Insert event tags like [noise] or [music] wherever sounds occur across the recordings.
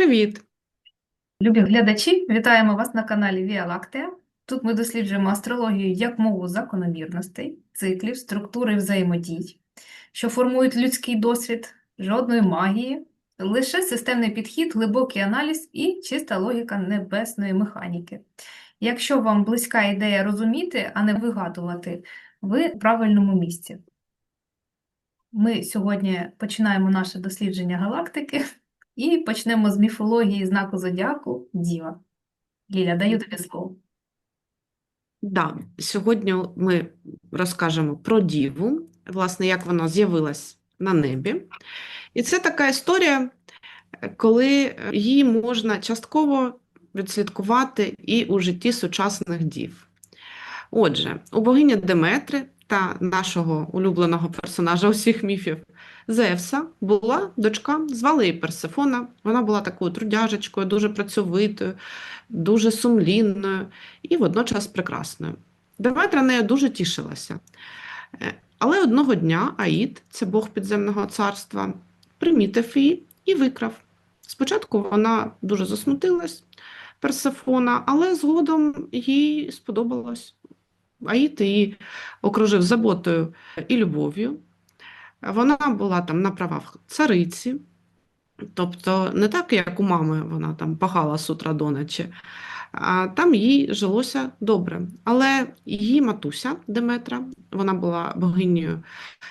Привіт! Любі глядачі, вітаємо вас на каналі Віа Лактеа. Тут ми досліджуємо астрологію як мову закономірностей, циклів, структури взаємодій, що формують людський досвід, жодної магії, лише системний підхід, глибокий аналіз і чиста логіка небесної механіки. Якщо вам близька ідея розуміти, а не вигадувати, ви в правильному місці. Ми сьогодні починаємо наше дослідження галактики і почнемо з міфології знаку зодіаку Діва. Ліля, даю тобі слово. Да, сьогодні ми розкажемо про Діву, власне, як вона з'явилась на небі. І це така історія, коли її можна частково відслідкувати і у житті сучасних дів. Отже, у богині Деметри та нашого улюбленого персонажа усіх міфів Зевса була дочка, звали її Персефона. Вона була такою трудяжечкою, дуже працьовитою, дуже сумлінною і водночас прекрасною. Деметра нею дуже тішилася. Е, Але одного дня Аїд, це бог підземного царства, примітив її і викрав. Спочатку вона дуже засмутилась, Персефона, але згодом їй сподобалось. Аїд її окружив заботою і любов'ю. Вона була там на правах цариці, тобто не так, як у мами вона там пахала з утра до ночі, а там їй жилося добре. Але її матуся Деметра, вона була богинею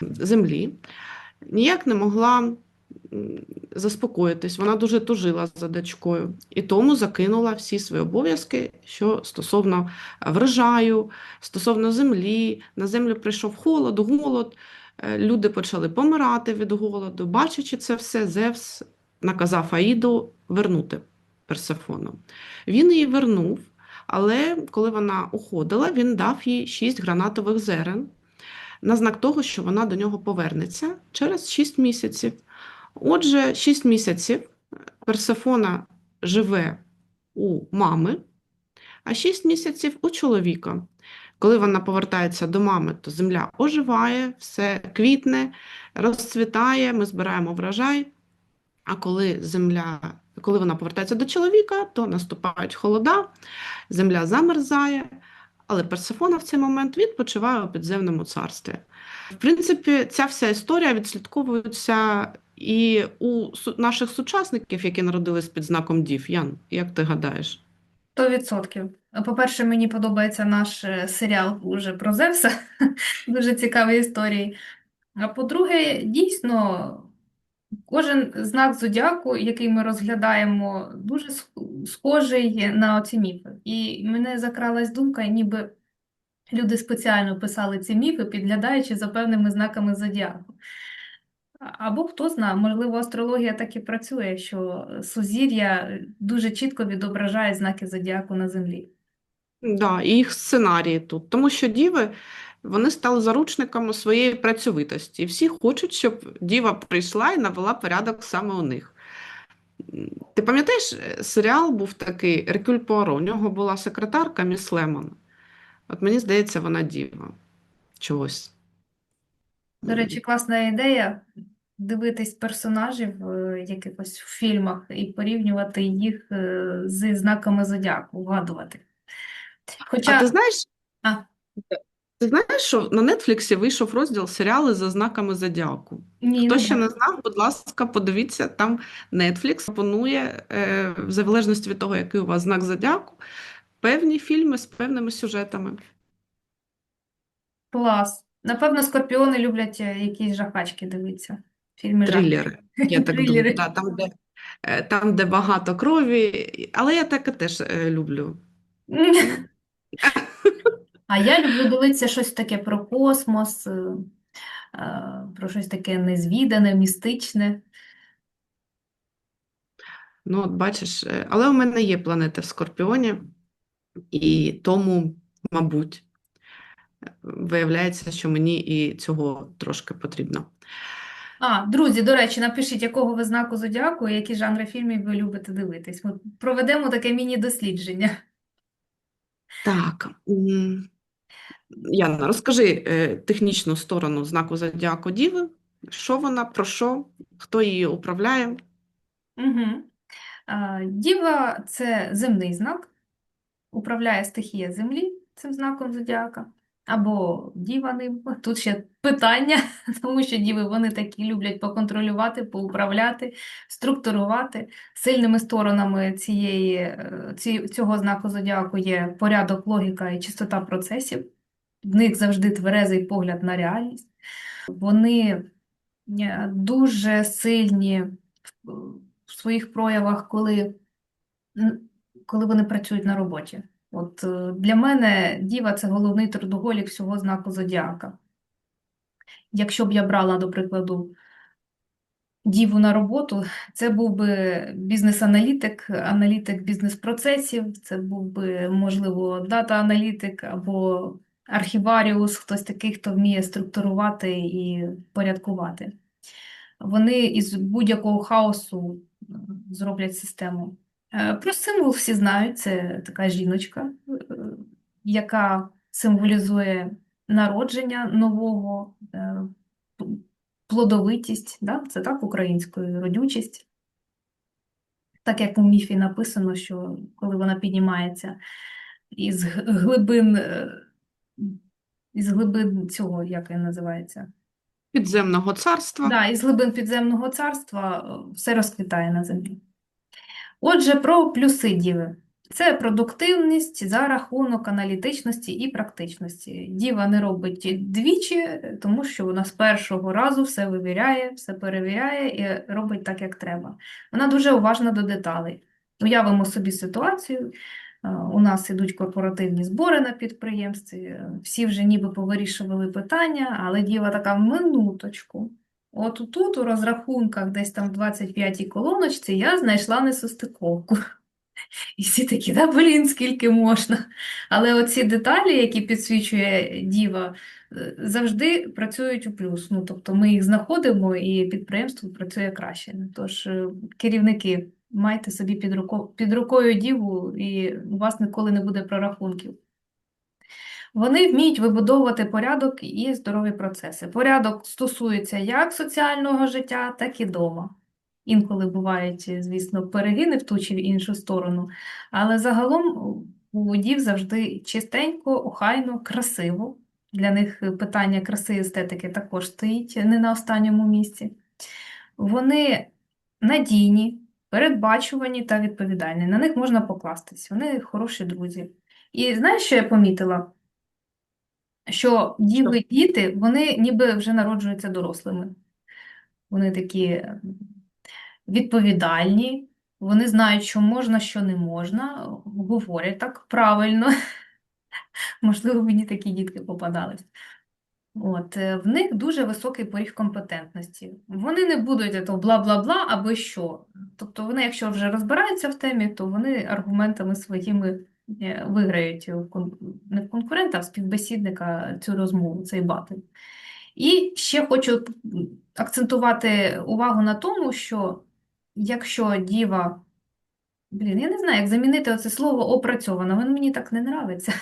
землі, ніяк не могла заспокоїтись, вона дуже тужила за дочкою і тому закинула всі свої обов'язки, що стосовно врожаю, стосовно землі, на землю прийшов холод, голод. Е, Люди почали помирати від голоду. Бачачи це все, Зевс наказав Аїду вернути Персефону. Він її вернув, але коли вона уходила, він дав їй шість гранатових зерен на знак того, що вона до нього повернеться через шість місяців. Отже, шість місяців Персефона живе у мами, а шість місяців у чоловіка. Коли вона повертається до мами, то земля оживає, все квітне, розцвітає, ми збираємо врожай. А коли земля, коли вона повертається до чоловіка, то наступають холода, земля замерзає, але Персефона в цей момент відпочиває у підземному царстві. В принципі, ця вся історія відслідковується і у наших сучасників, які народились під знаком Дів. Ян, як ти гадаєш? 100%. По-перше, мені подобається наш е, серіал уже про Зевса, [laughs] дуже цікаві історії. А по-друге, дійсно, кожен знак зодіаку, який ми розглядаємо, дуже схожий на ці міфи. І мене закралась думка, ніби люди спеціально писали ці міфи, підглядаючи за певними знаками зодіаку. Або хто знає, можливо, астрологія так і працює, що сузір'я дуже чітко відображає знаки зодіаку на землі. Да, і їх сценарії тут. Тому що діви вони стали заручниками своєї працьовитості. Всі хочуть, щоб діва прийшла і навела порядок саме у них. Ти пам'ятаєш, серіал був такий Еркюль Пуаро, у нього була секретарка міс Лемон. От мені здається, вона діва. Чогось. До речі, класна ідея дивитись персонажів е, якихось в фільмах і порівнювати їх е, зі знаками зодіаку, вгадувати. А Хоча, ти знаєш, а, ти знаєш, що на Нетфліксі вийшов розділ серіали за знаками зодіаку? ні, Хто ще не знав, будь ласка, подивіться, там Netflix пропонує, е, в залежності від того, який у вас знак зодіаку, певні фільми з певними сюжетами. Клас. Напевно, скорпіони люблять е, якісь жахачки дивитися. Фільми. Трилери, я [laughs] так думаю, Трилери. да, там, де, е, там, де багато крові, але я таке теж е, люблю. А я люблю дивитися щось таке про космос, е, е, про щось таке незвідане, містичне. Ну, от бачиш, е, але у мене є планета в Скорпіоні, і тому, мабуть, виявляється, що мені і цього трошки потрібно. А, друзі, до речі, напишіть, якого ви знаку зодіаку і які жанри фільмів ви любите дивитись. Ми проведемо таке міні-дослідження. Так, Яна, розкажи е, технічну сторону знаку зодіаку Діви. Що вона, про що, хто її управляє? Угу. Діва це земний знак, управляє стихія землі цим знаком зодіака, або діва ним. Тут ще питання, [laughs] тому що діви вони такі люблять поконтролювати, поуправляти, структурувати. Сильними сторонами цієї, е, цього знаку зодіаку є порядок, логіка і чистота процесів. В них завжди тверезий погляд на реальність. Вони е, дуже сильні в своїх проявах, коли, коли вони працюють на роботі. От е, для мене діва це головний трудоголік всього знаку зодіака. Якщо б я брала, до прикладу, діву на роботу, це був би бізнес-аналітик, аналітик бізнес-процесів, це був би, можливо, дата-аналітик або архіваріус, хтось такий, хто вміє структурувати і порядкувати. Вони із будь-якого хаосу е, зроблять систему. Е, Про символ всі знають, це така жіночка, е, яка символізує народження нового, е, плодовитість, да? Це так українською, родючість. Так як у міфі написано, що коли вона піднімається із глибин, із глибин цього, як він називається? Підземного царства. Да, із глибин підземного царства все розквітає на землі. Отже, про плюси діви. Це продуктивність за рахунок аналітичності і практичності. Діва не робить двічі, тому що вона з першого разу все вивіряє, все перевіряє і робить так, як треба. Вона дуже уважна до деталей. Уявимо собі ситуацію. е, У нас ідуть корпоративні збори на підприємстві, всі вже ніби повирішували питання, але діва така минуточку. От тут у розрахунках, десь там в 25-й колоночці, я знайшла несостиковку. І всі такі, да, блін, скільки можна. Але оці деталі, які підсвічує діва, е, завжди працюють у плюс. Ну, тобто ми їх знаходимо, і підприємство працює краще. Тож, е, керівники, майте собі під руко- під рукою діву, і у вас ніколи не буде прорахунків. Вони вміють вибудовувати порядок і здорові процеси. Порядок стосується як соціального життя, так і дома. Інколи бувають, звісно, перегини в ту чи в іншу сторону, але загалом у водів завжди чистенько, охайно, красиво. Для них питання краси і естетики також стоїть не на останньому місці. Вони надійні, передбачувані та відповідальні. На них можна покластись. Вони хороші друзі. І знаєш, що я помітила? Що діви діти, вони ніби вже народжуються дорослими. Вони такі відповідальні, вони знають, що можна, що не можна, говорять так правильно. [laughs] Можливо, мені такі дітки попадались. От, е, в них дуже високий поріг компетентності. Вони не будуть ето бла-бла-бла або що. Тобто вони, якщо вже розбираються в темі, то вони аргументами своїми виграють не в конкурента, а в співбесідника цю розмову, цей батл. І ще хочу акцентувати увагу на тому, що якщо діва, блін, я не знаю, як замінити оце слово опрацьована, воно мені так не нравиться.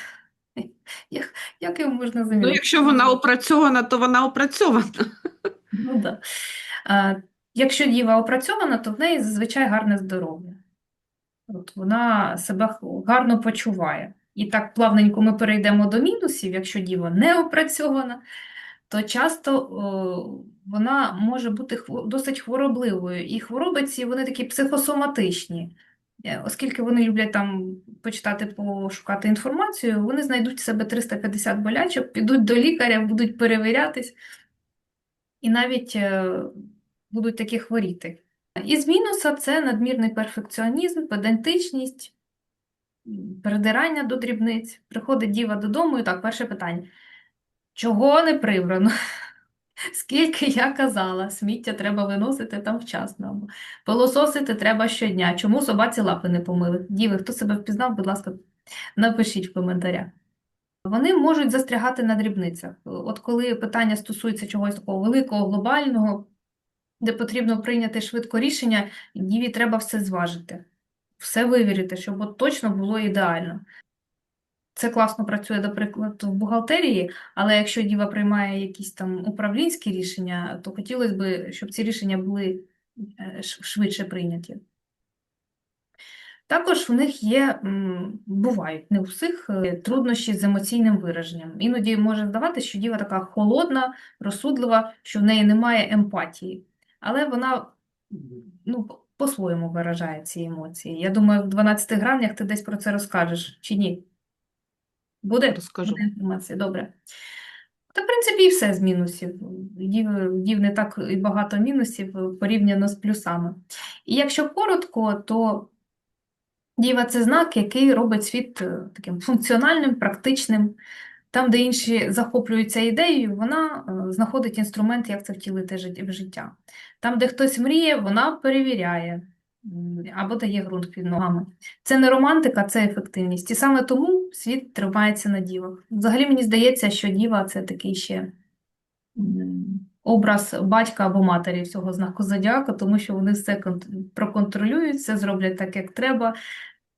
[laughs] Як, як його можна Ну, якщо вона опрацьована, то вона опрацьована. Ну, да. А, якщо діва опрацьована, то в неї зазвичай гарне здоров'я. От вона себе гарно почуває. І так плавненько ми перейдемо до мінусів. Якщо діва не опрацьована, то часто о, вона може бути досить хворобливою. І хвороби ці вони такі психосоматичні. Е, Оскільки вони люблять там почитати, пошукати інформацію, вони знайдуть в себе 350 болячок, підуть до лікаря, будуть перевірятись і навіть е, будуть такі хворіти. Із мінуса це надмірний перфекціонізм, педантичність, передирання до дрібниць. Приходить діва додому і так, перше питання. Чого не прибрано? [laughs] Скільки я казала, сміття треба виносити там вчасно. Пилососити треба щодня. Чому собаці лапи не помили? Діви, хто себе впізнав, будь ласка, напишіть в коментарях. Вони можуть застрягати на дрібницях. От коли питання стосується чогось такого великого, глобального, де потрібно прийняти швидко рішення, діві треба все зважити, все вивірити, щоб от точно було ідеально. Це класно працює, наприклад, в бухгалтерії, але якщо діва приймає якісь там управлінські рішення, то хотілося б, щоб ці рішення були е, швидше прийняті. Також в них є, бувають не у всіх, е, труднощі з емоційним вираженням. Іноді може здаватися, що діва така холодна, розсудлива, що в неї немає емпатії. Але вона ну, по- по-своєму виражає ці емоції. Я думаю, в 12 гранях ти десь про це розкажеш, чи ні? Буде? Розкажу. Буде інформація, добре. Та, в принципі, і все з мінусів. Дів, дів не так і багато мінусів е, порівняно з плюсами. І якщо коротко, то діва це знак, який робить світ е, таким функціональним, практичним. Там, де інші захоплюються ідеєю, вона е, знаходить інструмент, як це втілити в життя. Там, де хтось мріє, вона перевіряє або дає ґрунт під ногами. Це не романтика, це ефективність. І саме тому світ тримається на дівах. Взагалі мені здається, що діва це такий ще образ батька або матері всього знаку зодіака, тому що вони все проконтролюють, все зроблять так, як треба,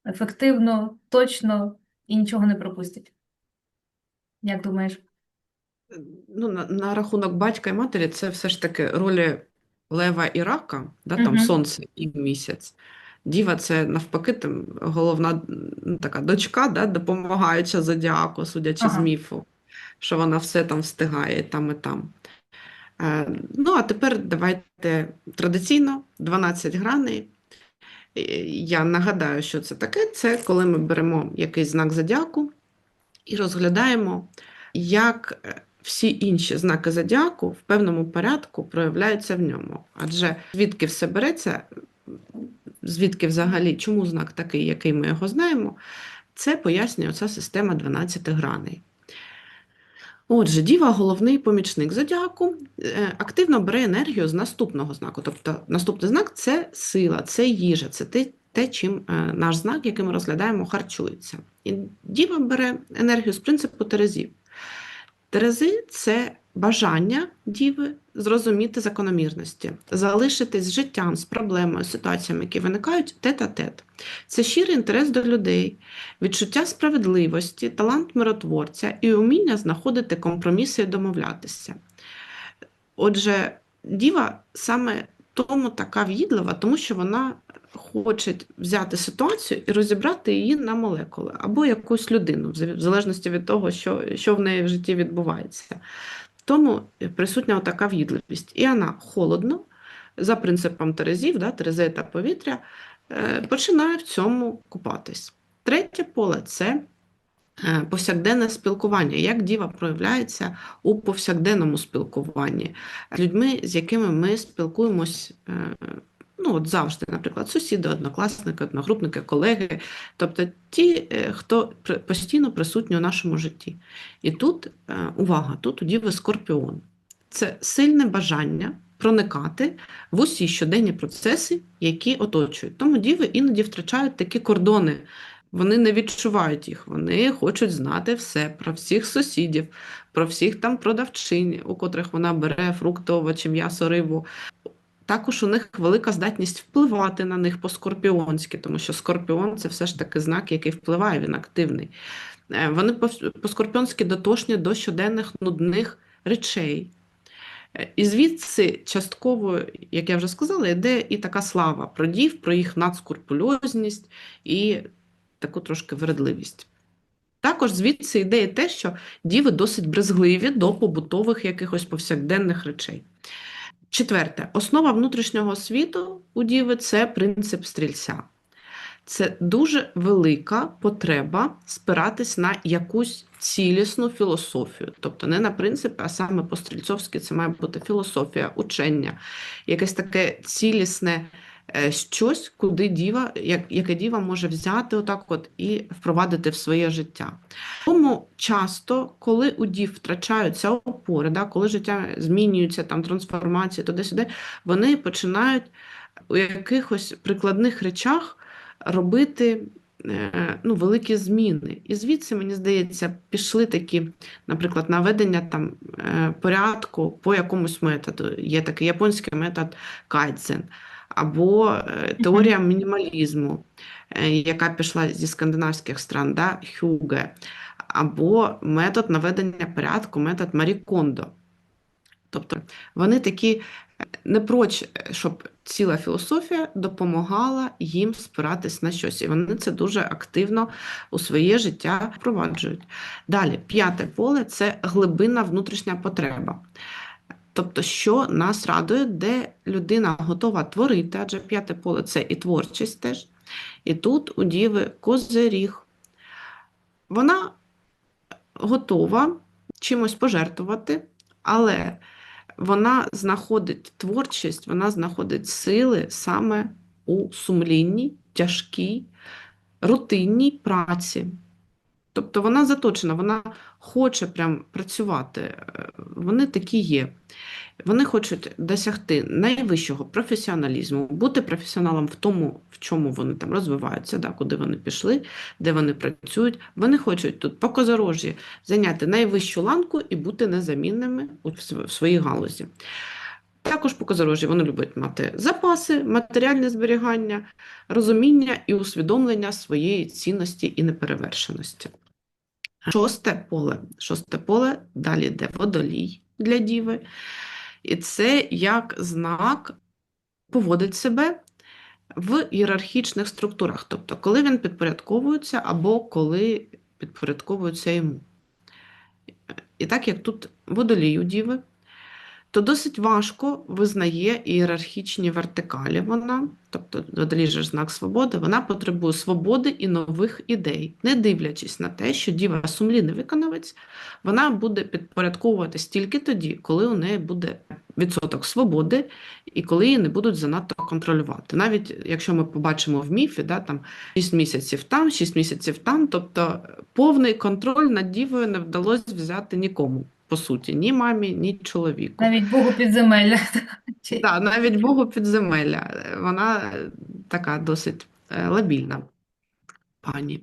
ефективно, точно і нічого не пропустять. Як думаєш? Ну, на, на рахунок батька і матері, це все ж таки ролі лева і рака, да, там Мгм. сонце і місяць. Діва це навпаки там, головна ну, така дочка, да, допомагаюча зодіаку, судячи з Ага. міфу, що вона все там встигає і там і там. Е, ну, а тепер давайте традиційно 12 граней. Е, Я нагадаю, що це таке. Це коли ми беремо якийсь знак зодіаку і розглядаємо, як е, всі інші знаки зодіаку в певному порядку проявляються в ньому. Адже звідки все береться, звідки взагалі, чому знак такий, який ми його знаємо, це пояснює оця система 12 граней. Отже, діва головний помічник зодіаку е, активно бере енергію з наступного знаку. Тобто наступний знак це сила, це їжа, це те, чим е, наш знак, який ми розглядаємо, харчується. І діва бере енергію з принципу Терезів. Терези це бажання діви зрозуміти закономірності, залишитись з життям, з проблемою, ситуаціями, які виникають тет-а-тет. Це щирий інтерес до людей, відчуття справедливості, талант миротворця і уміння знаходити компроміси і домовлятися. Отже, діва саме тому така в'їдлива, тому що вона хоче взяти ситуацію і розібрати її на молекули або якусь людину, в залежності від того, що, що в неї в житті відбувається. Тому присутня така в'їдливість. І вона холодно, за принципом Терезів, да, Терези та повітря, е, починає в цьому купатись. Третє поле це е, повсякденне спілкування, як діва проявляється у повсякденному спілкуванні з людьми, з якими ми спілкуємось е, ну, от завжди, наприклад, сусіди, однокласники, одногрупники, колеги, тобто ті, е, хто постійно присутні у нашому житті. І тут е, увага, тут у діви скорпіон. Це сильне бажання проникати в усі щоденні процеси, які оточують. Тому діви іноді втрачають такі кордони. Вони не відчувають їх, вони хочуть знати все про всіх сусідів, про всіх там продавчинь, у котрих вона бере фрукти, овочі, м'ясо, рибу. Також у них велика здатність впливати на них по-скорпіонськи, тому що скорпіон це все ж таки знак, який впливає, він активний. Е, Вони по- по-скорпіонськи дотошні до щоденних нудних речей. Е, І звідси частково, як я вже сказала, йде і така слава про дів, про їх надскурпульозність і таку трошки вередливість. Також звідси йде і те, що діви досить брезгливі до побутових якихось повсякденних речей. Четверте, основа внутрішнього світу у діви це принцип стрільця. Це дуже велика потреба спиратись на якусь цілісну філософію. Тобто не на принципи, а саме по-стрільцовськи це має бути філософія, учення, якесь таке цілісне щось, куди діва, як, яке діва може взяти отак от і впровадити в своє життя. Тому часто, коли у дів втрачаються опори, да, коли життя змінюється, там трансформація, туди-сюди, вони починають у якихось прикладних речах робити е, ну, великі зміни. І звідси, мені здається, пішли такі, наприклад, наведення там е, порядку по якомусь методу. Є такий японський метод кайдзен, або е, теорія мінімалізму, е, яка пішла зі скандинавських стран, да, хюге, або метод наведення порядку, метод Марі Кондо. Тобто вони такі е, не проч, щоб ціла філософія допомагала їм спиратись на щось. І вони це дуже активно у своє життя впроваджують. Далі, п'яте поле це глибинна внутрішня потреба. Тобто, що нас радує, де людина готова творити, адже п'яте поле це і творчість теж. І тут у Діви козиріг. Вона готова чимось пожертвувати, але вона знаходить творчість, вона знаходить сили саме у сумлінній, тяжкій, рутинній праці. Тобто вона заточена, вона хоче прям працювати. Е, Вони такі є. Вони хочуть досягти найвищого професіоналізму, бути професіоналом в тому, в чому вони там розвиваються, да, куди вони пішли, де вони працюють. Вони хочуть тут по козорожі зайняти найвищу ланку і бути незамінними в своїй галузі. Також по козорожі вони люблять мати запаси, матеріальне зберігання, розуміння і усвідомлення своєї цінності і неперевершеності. Шосте поле. Шосте поле далі йде водолій для діви. І це як знак поводить себе в ієрархічних структурах, тобто коли він підпорядковується або коли підпорядковується йому. І так як тут водолій у діви, то досить важко визнає ієрархічні вертикалі вона, тобто водолій знак свободи, вона потребує свободи і нових ідей, не дивлячись на те, що діва сумлінний виконавець, вона буде підпорядковуватись тільки тоді, коли у неї буде відсоток свободи і коли її не будуть занадто контролювати. Навіть якщо ми побачимо в міфі, да, там 6 місяців там, 6 місяців там, тобто повний контроль над дівою не вдалося взяти нікому, по суті, ні мамі, ні чоловіку. Навіть Богу підземелля. [laughs] Так, навіть Богу підземелля. Вона така досить е, лабільна пані.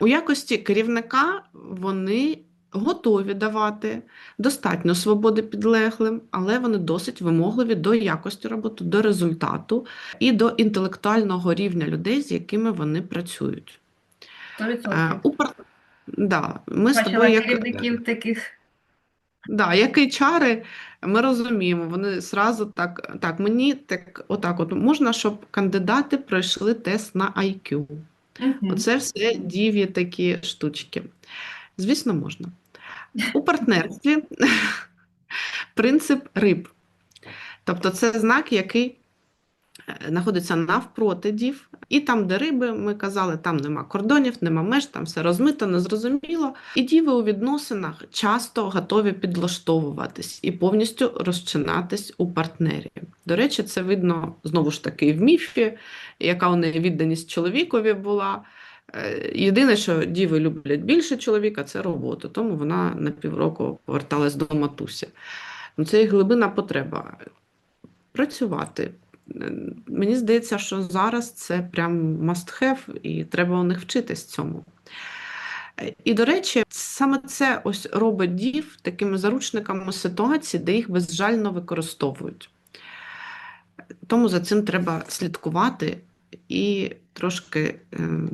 У якості керівника вони готові давати достатньо свободи підлеглим, але вони досить вимогливі до якості роботи, до результату і до інтелектуального рівня людей, з якими вони працюють. Сто Е, відсотків. У пар... да, ми з тобою як... керівників таких. Да, як чари, ми розуміємо, вони зразу так, так, мені так, отак, от можна, щоб кандидати пройшли тест на IQ. Мгм. Оце все діві такі штучки. Звісно, можна. У партнерстві [laughs] принцип риб. Тобто це знак, який знаходиться навпроти дів. І там, де риби, ми казали, там нема кордонів, нема меж, там все розмито, незрозуміло. І діви у відносинах часто готові підлаштовуватись і повністю розчинатись у партнері. До речі, це видно знову ж таки в міфі, яка у неї відданість чоловікові була. Е, Єдине, що діви люблять більше чоловіка, це роботу, тому вона на півроку поверталась до матусі. Ну, Це їх глибина потреба працювати. Мені здається, що зараз це прям must have, і треба у них вчитись цьому. І, до речі, саме це ось робить дів такими заручниками ситуації, де їх безжально використовують. Тому за цим треба слідкувати і трошки ем,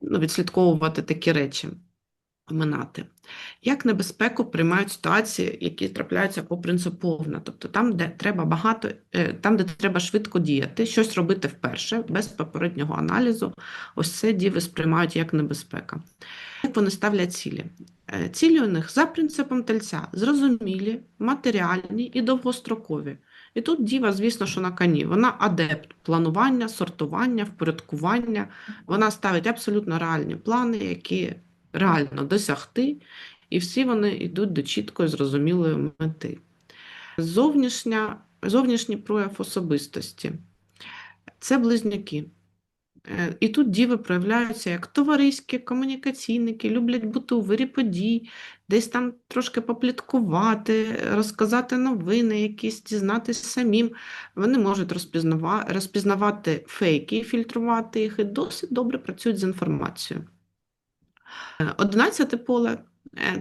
ну, відслідковувати такі речі, оминати. Як небезпеку приймають ситуації, які трапляються по принципу повна, тобто там, де треба багато, е, там, де треба швидко діяти, щось робити вперше, без попереднього аналізу, ось це діви сприймають як небезпека. Як вони ставлять цілі? Е, Цілі у них за принципом тельця зрозумілі, матеріальні і довгострокові. І тут діва, звісно, що на коні. Вона адепт планування, сортування, впорядкування. Вона ставить абсолютно реальні плани, які реально досягти, і всі вони йдуть до чіткої, зрозумілої мети. Зовнішня, зовнішній прояв особистості це близнюки. Е, І тут діви проявляються як товариські, комунікаційники, люблять бути у вирі подій, десь там трошки попліткувати, розказати новини, якісь дізнатись самим. Вони можуть розпізнава- розпізнавати фейки, фільтрувати їх і досить добре працюють з інформацією. Одинадцяте поле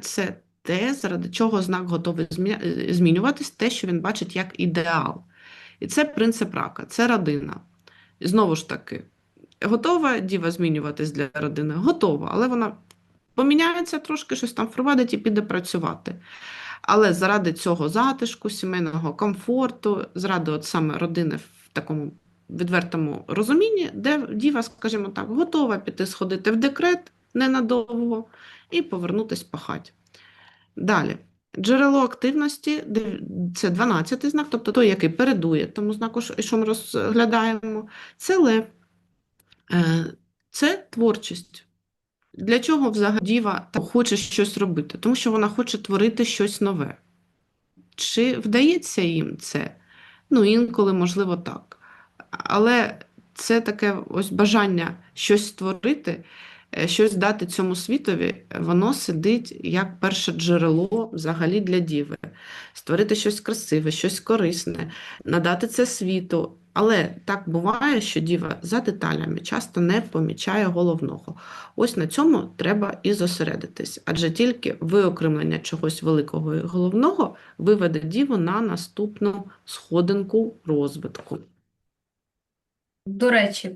це те, заради чого знак готовий змі- змінюватись, те, що він бачить як ідеал. І це принцип рака, це родина. І знову ж таки, готова діва змінюватись для родини? Готова, але вона поміняється трошки, щось там впровадить і піде працювати. Але заради цього затишку, сімейного комфорту, заради от саме родини в такому відвертому розумінні, де діва, скажімо так, готова піти сходити в декрет ненадовго і повернутись пахать. Далі. Джерело активності це 12 знак, тобто той, який передує тому знаку, що ми розглядаємо. Це лев. Е, Це творчість. Для чого взагалі діва хоче щось робити? Тому що вона хоче творити щось нове. Чи вдається їм це? Ну, інколи, можливо, так. Але це таке ось бажання щось створити, щось дати цьому світові, воно сидить як перше джерело взагалі для діви. Створити щось красиве, щось корисне, надати це світу. Але так буває, що діва за деталями часто не помічає головного. Ось на цьому треба і зосередитись, адже тільки виокремлення чогось великого і головного виведе діву на наступну сходинку розвитку. До речі,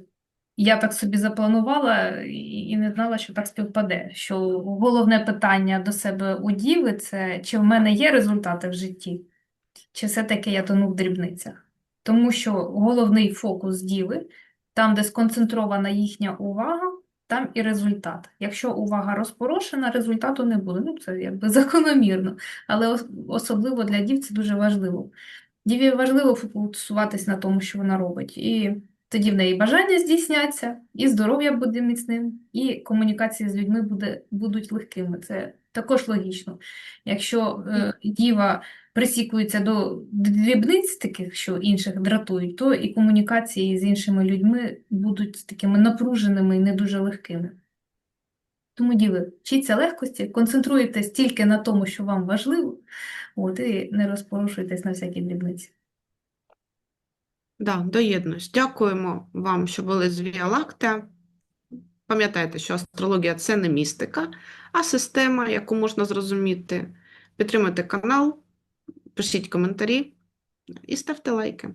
я так собі запланувала і не знала, що так співпаде. Що головне питання до себе у діви це чи в мене є результати в житті, чи все-таки я тону в дрібницях. Тому що головний фокус діви, там, де сконцентрована їхня увага, там і результат. Якщо увага розпорошена, результату не буде. Ну, це якби [laughs] закономірно, але особливо для дів це дуже важливо. Діві важливо фокусуватись на тому, що вона робить. І тоді в неї бажання здійсняться, і здоров'я буде міцним, і комунікації з людьми буде, будуть легкими. Це також логічно. Якщо е, діва присікується до дрібниць таких, що інших дратують, то і комунікації з іншими людьми будуть такими напруженими і не дуже легкими. Тому, діви, вчіться легкості, концентруйтесь тільки на тому, що вам важливо, от, і не розпорушуйтесь на всякі дрібниці. Да, доєднуюсь. Дякуємо вам, що були з Lactea. Пам'ятайте, що астрологія це не містика, а система, яку можна зрозуміти. Підтримуйте канал, пишіть коментарі і ставте лайки.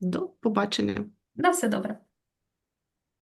До побачення. На все добре.